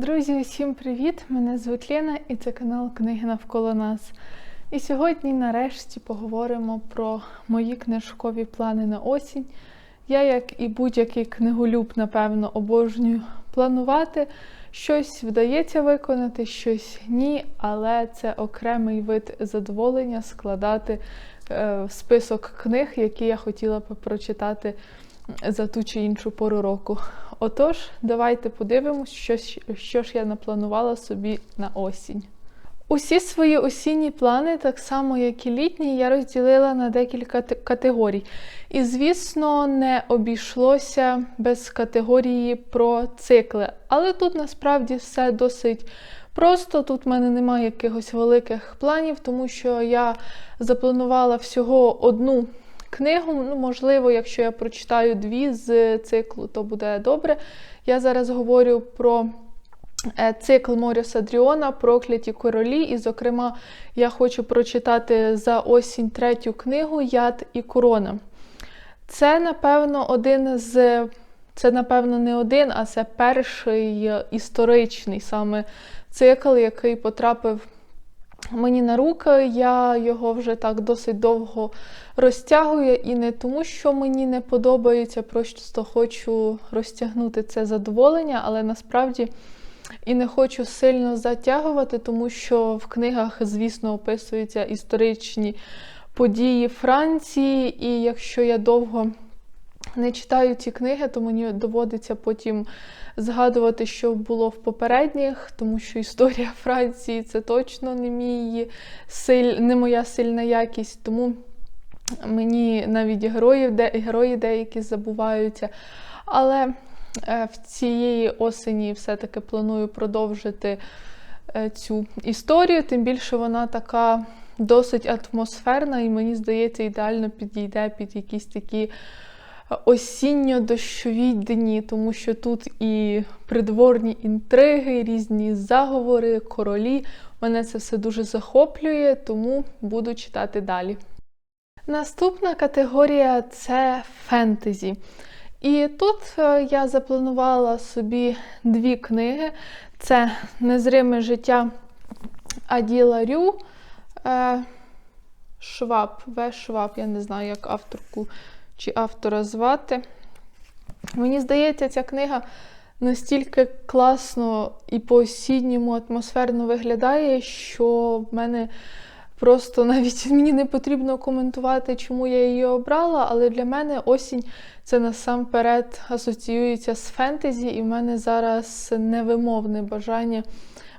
Друзі, усім привіт! Мене звуть Лена і це канал Книги навколо нас. І сьогодні, нарешті, поговоримо про мої книжкові плани на осінь. Я, як і будь-який книголюб, напевно, обожнюю планувати. Щось вдається виконати, щось ні, але це окремий вид задоволення складати е, список книг, які я хотіла б прочитати за ту чи іншу пору року. Отож, давайте подивимось, що, що ж я напланувала собі на осінь. Усі свої осінні плани, так само як і літні, я розділила на декілька категорій. І, звісно, не обійшлося без категорії про цикли. Але тут насправді все досить просто. Тут в мене немає якихось великих планів, тому що я запланувала всього одну книгу. Ну, можливо, якщо я прочитаю дві з циклу, то буде добре. Я зараз говорю про е, цикл Моріса Дріона Прокляті королі. І, зокрема, я хочу прочитати за осінь третю книгу Яд і корона. Це, напевно, один з. Це, напевно, не один, а це перший історичний саме цикл, який потрапив мені на руки. Я його вже так досить довго розтягую, і не тому, що мені не подобається, просто хочу розтягнути це задоволення, але насправді і не хочу сильно затягувати, тому що в книгах, звісно, описуються історичні події Франції, і якщо я довго не читаю ці книги, то мені доводиться потім згадувати, що було в попередніх, тому що історія Франції це точно не мій силь, не моя сильна якість. Тому мені навіть героїв, де, герої деякі забуваються. Але е, в цієї осені все-таки планую продовжити е, цю історію, тим більше вона така досить атмосферна, і мені здається, ідеально підійде під якісь такі осінньо-дощові дні, тому що тут і придворні інтриги, різні заговори, королі. Мене це все дуже захоплює, тому буду читати далі. Наступна категорія це фентезі. І тут е, я запланувала собі дві книги: це Незриме життя Аділа Рю. Е, Шваб, В. Шваб, я не знаю, як авторку чи автора звати. Мені здається, ця книга настільки класно і по-осінньому атмосферно виглядає, що в мене просто навіть мені не потрібно коментувати, чому я її обрала, але для мене осінь це насамперед асоціюється з фентезі, і в мене зараз невимовне бажання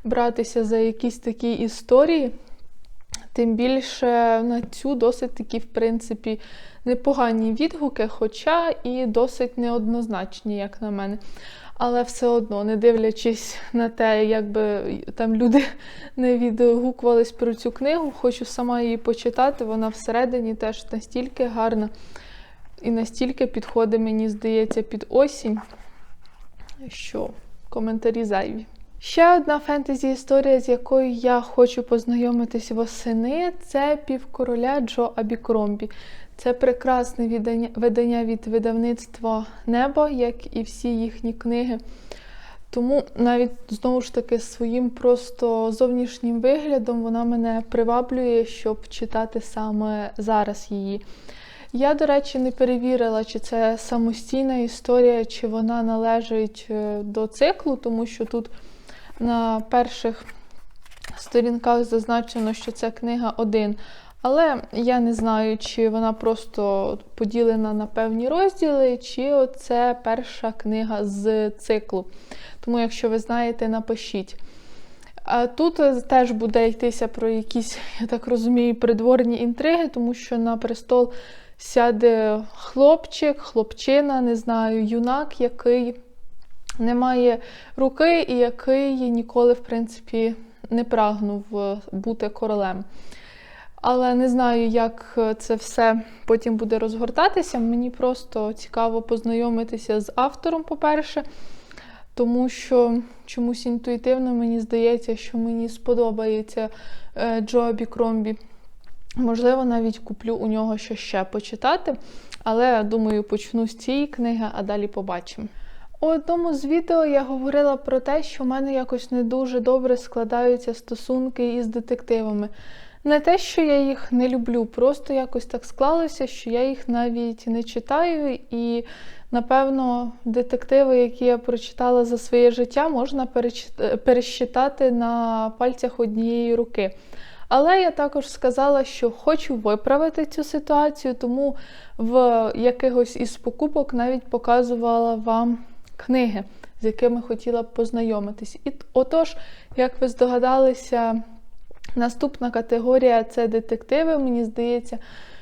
братися за якісь такі історії. Тим більше на цю досить такі, в принципі, непогані відгуки, хоча і досить неоднозначні, як на мене. Але все одно, не дивлячись на те, як би там люди не відгукувались про цю книгу, хочу сама її почитати. Вона всередині теж настільки гарна і настільки підходить, мені здається, під осінь, що коментарі зайві. Ще одна фентезі-історія, з якою я хочу познайомитись восени, це півкороля Джо Абікромбі. Це прекрасне видання, видання від видавництва Небо, як і всі їхні книги. Тому навіть знову ж таки своїм просто зовнішнім виглядом вона мене приваблює, щоб читати саме зараз її. Я, до речі, не перевірила, чи це самостійна історія, чи вона належить е, до циклу, тому що тут на перших сторінках зазначено, що це книга 1. Але я не знаю, чи вона просто поділена на певні розділи, чи це перша книга з циклу. Тому, якщо ви знаєте, напишіть. А тут теж буде йтися про якісь, я так розумію, придворні інтриги, тому що на престол сяде хлопчик, хлопчина, не знаю, юнак, який не має руки і який ніколи, в принципі, не прагнув е, бути королем. Але не знаю, як це все потім буде розгортатися. Мені просто цікаво познайомитися з автором, по-перше, тому що чомусь інтуїтивно мені здається, що мені сподобається е, Джо Абікромбі. Можливо, навіть куплю у нього що ще почитати. Але думаю, почну з цієї книги, а далі побачимо. У одному з відео я говорила про те, що в мене якось не дуже добре складаються стосунки із детективами. Не те, що я їх не люблю, просто якось так склалося, що я їх навіть не читаю, і, напевно, детективи, які я прочитала за своє життя, можна перечит- пересчитати на пальцях однієї руки. Але я також сказала, що хочу виправити цю ситуацію, тому в якихось із покупок навіть показувала вам книги, з якими хотіла б познайомитись. І отож, як ви здогадалися, наступна категорія це детективи. Мені здається,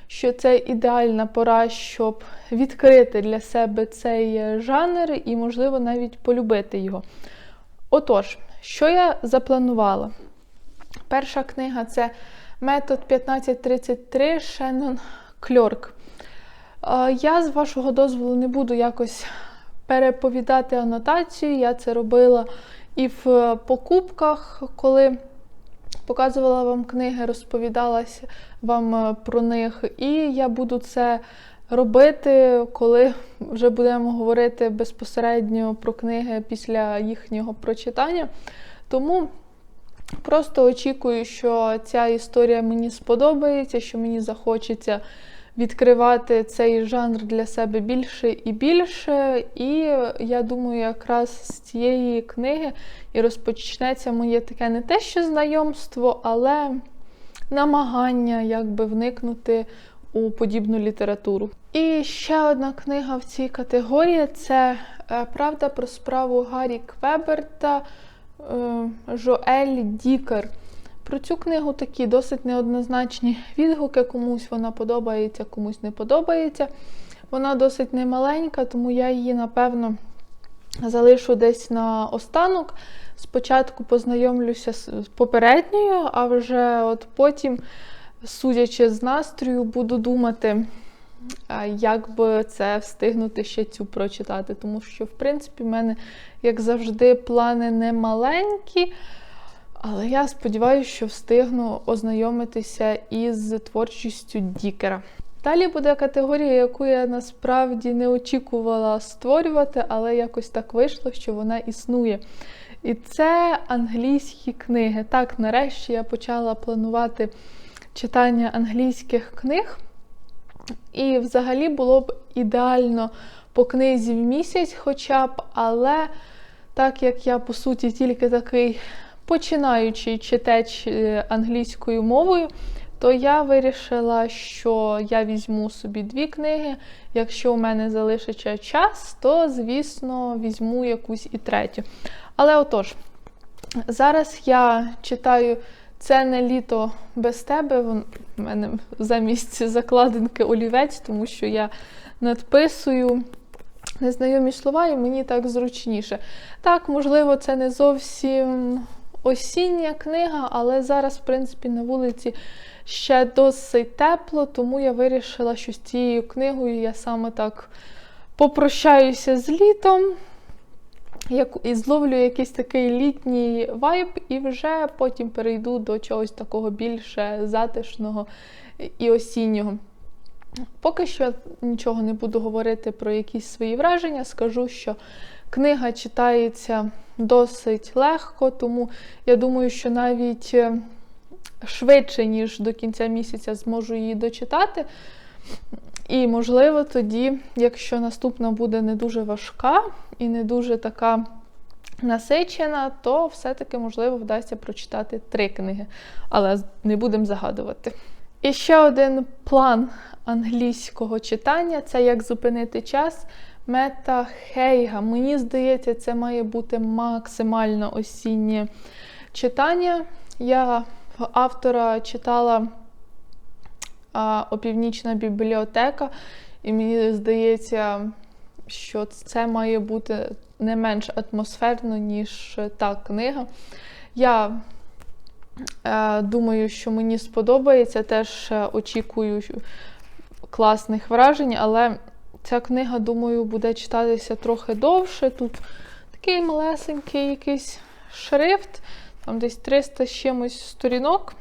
що це ідеальна пора, щоб відкрити для себе цей жанр і, можливо, навіть полюбити його. Отож, що я запланувала? Перша книга це Метод 1533 Шеннон Кльорк. Е, Я, з вашого дозволу, не буду якось переповідати анотацію. Я це робила і в покупках, коли показувала вам книги, розповідалася вам е, про них. І я буду це робити, коли вже будемо говорити безпосередньо про книги після їхнього прочитання. Тому просто очікую, що ця історія мені сподобається, що мені захочеться відкривати цей жанр для себе більше і більше. І я думаю, якраз з цієї книги і розпочнеться моє таке не те, що знайомство, але намагання якби вникнути у подібну літературу. І ще одна книга в цій категорії це е, Правда про справу Гаррі Квеберта е, Жоель Дікер. Про цю книгу такі досить неоднозначні відгуки. Комусь вона подобається, комусь не подобається. Вона досить немаленька, тому я її, напевно, залишу десь на останок. Спочатку познайомлюся з попередньою, а вже от потім, судячи з настрою, буду думати, як би це встигнути ще цю прочитати. Тому що, в принципі, в мене, як завжди, плани не маленькі. Але я сподіваюся, що встигну ознайомитися із творчістю Дікера. Далі буде категорія, яку я насправді не очікувала створювати, але якось так вийшло, що вона існує. І це англійські книги. Так, нарешті я почала планувати читання англійських книг. І взагалі було б ідеально по книзі в місяць, хоча б, але так як я, по суті, тільки такий починаючий читач англійською мовою, то я вирішила, що я візьму собі дві книги. Якщо у мене залишиться час, то, звісно, візьму якусь і третю. Але отож, зараз я читаю це не літо без тебе. У мене замість закладинки олівець, тому що я надписую незнайомі слова, і мені так зручніше. Так, можливо, це не зовсім осіння книга, але зараз, в принципі, на вулиці ще досить тепло, тому я вирішила, що з цією книгою я саме так попрощаюся з літом. І зловлю якийсь такий літній вайб, і вже потім перейду до чогось такого більше затишного і осіннього. Поки що нічого не буду говорити про якісь свої враження, скажу, що книга читається досить легко, тому я думаю, що навіть швидше, ніж до кінця місяця, зможу її дочитати. І, можливо, тоді, якщо наступна буде не дуже важка і не дуже така насичена, то все-таки, можливо, вдасться прочитати три книги. Але не будемо загадувати. І ще один план англійського читання це як зупинити час. Мета Хейга. Мені здається, це має бути максимально осіннє читання. Я автора читала а, опівнічна бібліотека, і мені здається, що це має бути не менш атмосферно, ніж та книга. Я думаю, що мені сподобається, теж очікую класних вражень, але ця книга, думаю, буде читатися трохи довше. Тут такий малесенький якийсь шрифт, там десь 300 з чимось сторінок.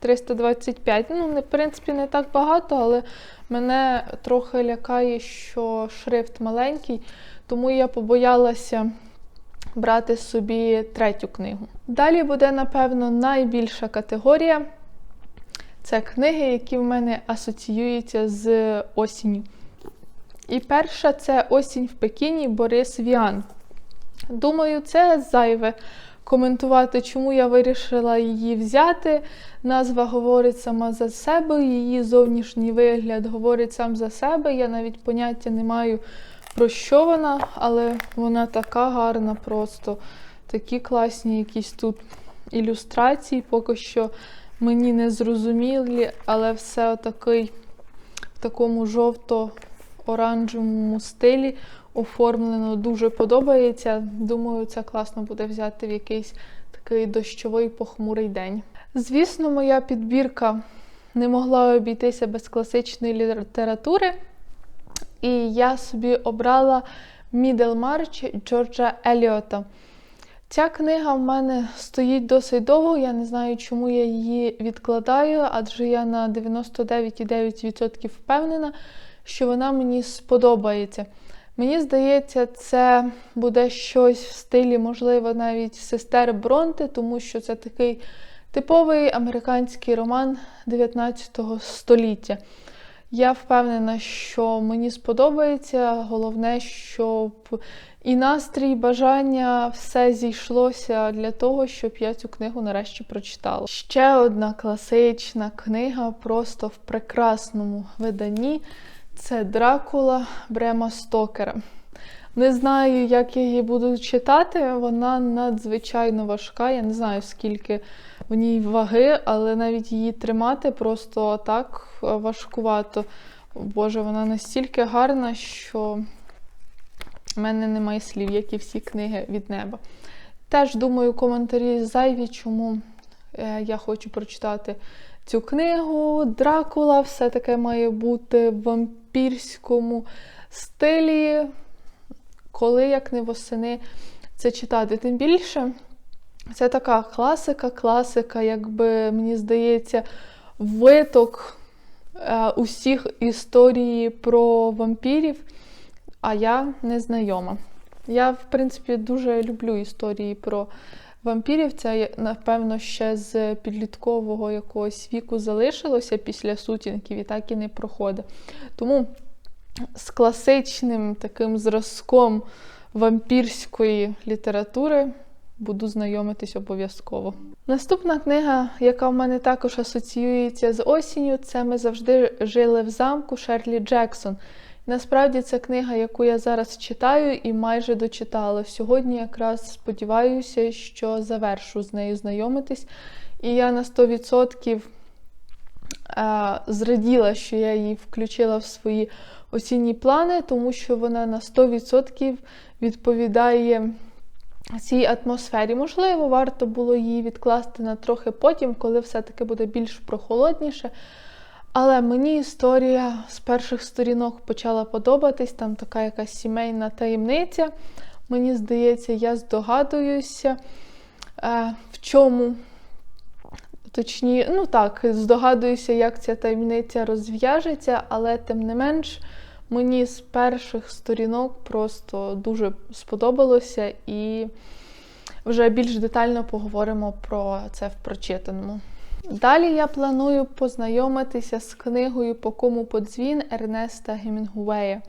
325. Ну, в принципі, не так багато, але мене трохи лякає, що шрифт маленький, тому я побоялася брати собі третю книгу. Далі буде, напевно, найбільша категорія. Це книги, які в мене асоціюються з осінню. І перша це Осінь в Пекіні Борис Віан. Думаю, це зайве коментувати, чому я вирішила її взяти. Назва говорить сама за себе, її зовнішній вигляд говорить сам за себе. Я навіть поняття не маю, про що вона, але вона така гарна, просто такі класні якісь тут ілюстрації, поки що мені не зрозумілі, але все такий в такому жовто-оранжевому стилі оформлено. Дуже подобається. Думаю, це класно буде взяти в якийсь такий дощовий похмурий день. Звісно, моя підбірка не могла обійтися без класичної літератури. І я собі обрала Мідлмарч Джорджа Еліота. Ця книга в мене стоїть досить довго. Я не знаю, чому я її відкладаю, адже я на 99,9% впевнена, що вона мені сподобається. Мені здається, це буде щось в стилі, можливо, навіть сестер Бронте, тому що це такий типовий американський роман 19 століття. Я впевнена, що мені сподобається. Головне, щоб і настрій, і бажання все зійшлося для того, щоб я цю книгу нарешті прочитала. Ще одна класична книга, просто в прекрасному виданні. Це Дракула Брема Стокера. Не знаю, як я її буду читати. Вона надзвичайно важка. Я не знаю, скільки в ній ваги, але навіть її тримати просто так важкувато. Боже, вона настільки гарна, що в мене немає слів, як і всі книги від неба. Теж думаю, коментарі зайві, чому е, я хочу прочитати цю книгу. Дракула все таке має бути в вампірському стилі, коли як не восени це читати. Тим більше це така класика, класика, якби мені здається, виток е, усіх історій про вампірів, а я не знайома. Я, в принципі, дуже люблю історії про вампірів. Це, напевно, ще з підліткового якогось віку залишилося після сутінків і так і не проходить. Тому з класичним таким зразком вампірської літератури буду знайомитись обов'язково. Наступна книга, яка в мене також асоціюється з осінню, це ми завжди жили в замку Шерлі Джексон. Насправді це книга, яку я зараз читаю і майже дочитала. Сьогодні якраз сподіваюся, що завершу з нею знайомитись. І я на 100% е, зраділа, що я її включила в свої осінні плани, тому що вона на 100% відповідає цій атмосфері. Можливо, варто було її відкласти на трохи потім, коли все-таки буде більш прохолодніше. Але мені історія з перших сторінок почала подобатись, там така якась сімейна таємниця. Мені здається, я здогадуюся, е, в чому, точні, ну так, здогадуюся, як ця таємниця розв'яжеться, але тим не менш, мені з перших сторінок просто дуже сподобалося і вже більш детально поговоримо про це в прочитаному. Далі я планую познайомитися з книгою По кому подзвін Ернеста Гемінгуея.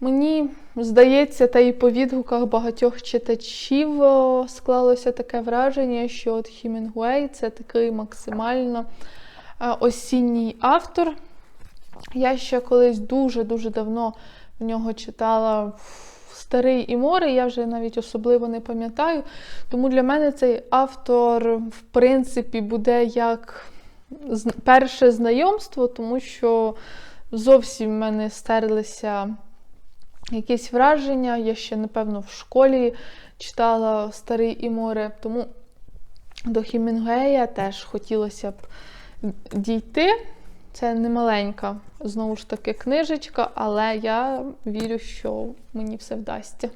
Мені здається, та і по відгуках багатьох читачів склалося таке враження, що от Хемінгуей це такий максимально осінній автор. Я ще колись дуже-дуже давно в нього читала старий і море, я вже навіть особливо не пам'ятаю. Тому для мене цей автор, в принципі, буде як перше знайомство, тому що зовсім в мене стерлися якісь враження. Я ще, напевно, в школі читала Старий і море, тому до Хімінгуея теж хотілося б дійти. Це не маленька, знову ж таки, книжечка, але я вірю, що мені все вдасться.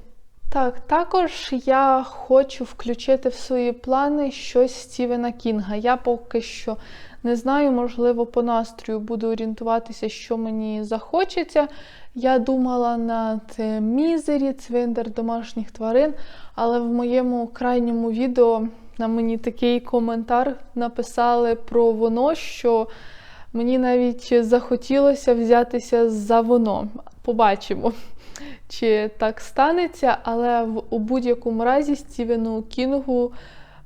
Так, також я хочу включити в свої плани щось Стівена Кінга. Я поки що не знаю, можливо, по настрою буду орієнтуватися, що мені захочеться. Я думала над е, мізері, цвинтар домашніх тварин, але в моєму крайньому відео на мені такий коментар написали про воно, що мені навіть захотілося взятися за воно. Побачимо, чи так станеться, але в у будь-якому разі Стівену Кінгу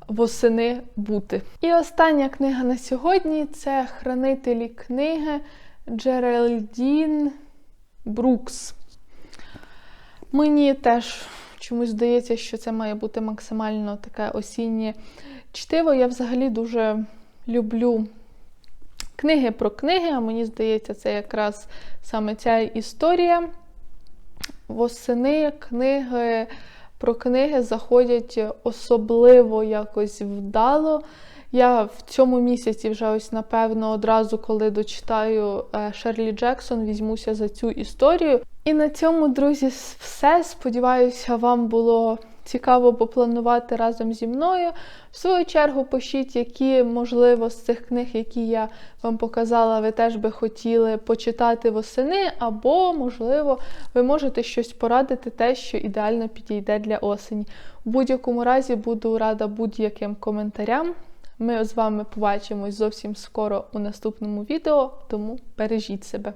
восени бути. І остання книга на сьогодні це Хранителі книги Джеральдін Брукс. Мені теж чомусь здається, що це має бути максимально таке осіннє чтиво. Я взагалі дуже люблю книги про книги, а мені здається, це якраз саме ця історія. Восени книги про книги заходять особливо якось вдало. Я в цьому місяці вже ось, напевно, одразу, коли дочитаю е, Шерлі Джексон, візьмуся за цю історію. І на цьому, друзі, все. Сподіваюся, вам було цікаво попланувати разом зі мною. В свою чергу, пишіть, які, можливо, з цих книг, які я вам показала, ви теж би хотіли почитати восени, або, можливо, ви можете щось порадити, те, що ідеально підійде для осені. У будь-якому разі буду рада будь-яким коментарям. Ми з вами побачимось зовсім скоро у наступному відео, тому бережіть себе.